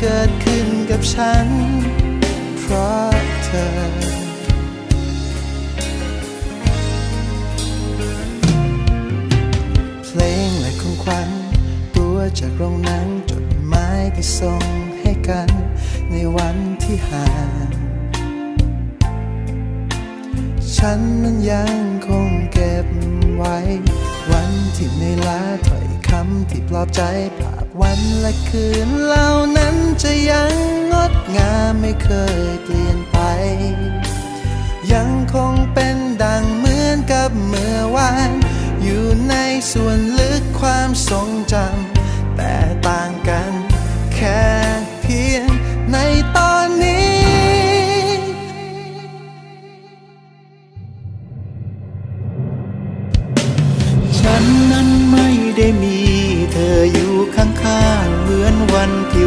เกิดขึ้นกับฉัน เพราะเธอ เพลงและของขวัญตัวจากโรงหนังจดหมายที่ส่งให้กัน ในวันที่ห่างฉันนั้นยังคงเก็บไว้ วันที่ในอยล้าถอยำที่ปลอบใจภาพวันและคืนเหล่านั้นจะยังงดงามไม่เคยเปลี่ยนไป ยังคงเป็นดังเหมือนกับเมื่อวาน อยู่ในส่วน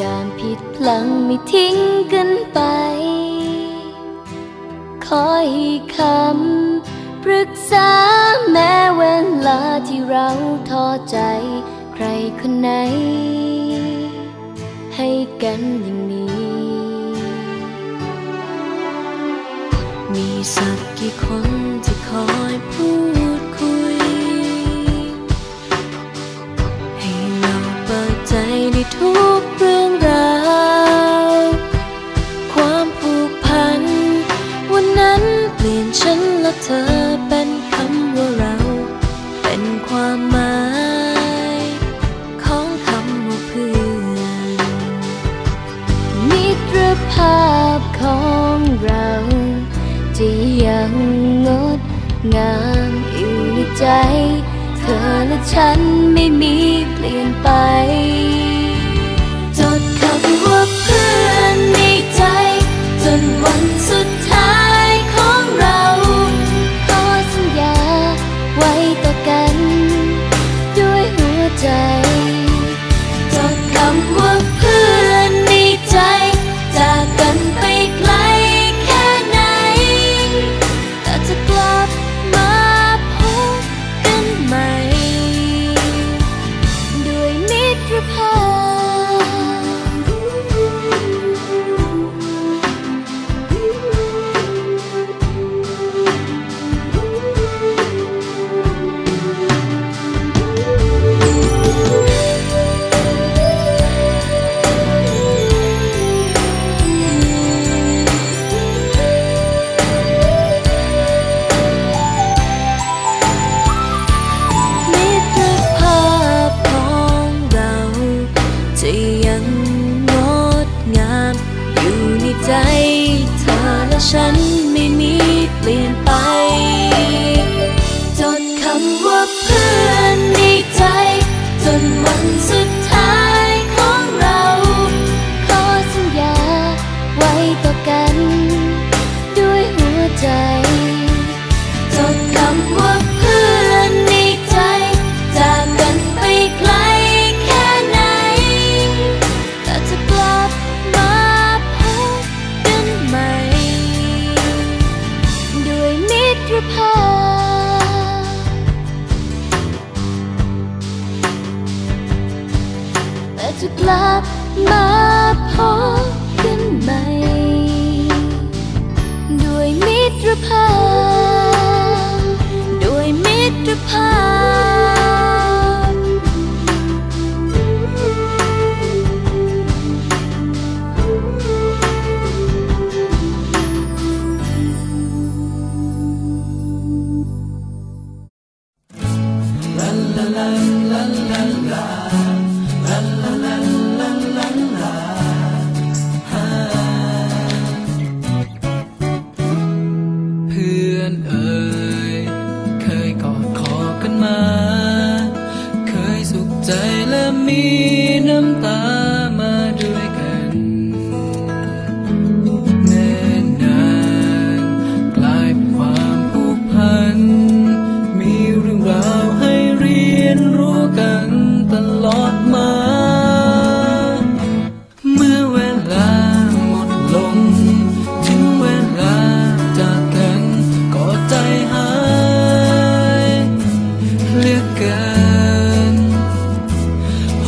ยามผิดพลังไม่ทิ้งกันไปคอยคำปรึกษาแม้เวลาที่เราท้อใจ ใครคนไหน ให้กันอย่างนี้ มีสักกี่คนที่คอยพูด งามอยู่ในใจ เธอและฉันไม่มีเปลี่ยนไป จดคำว่าเพื่อนในใจ จนวันสุด your path mi nam ta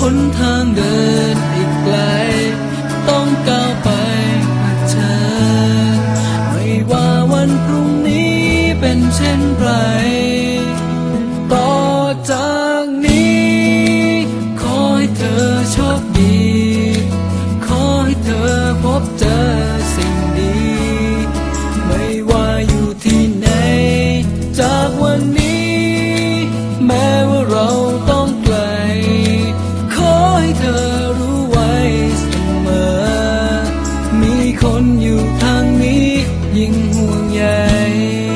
滚烫的 คนอยู่ทางนี้ยิ่งห่วงใหญ่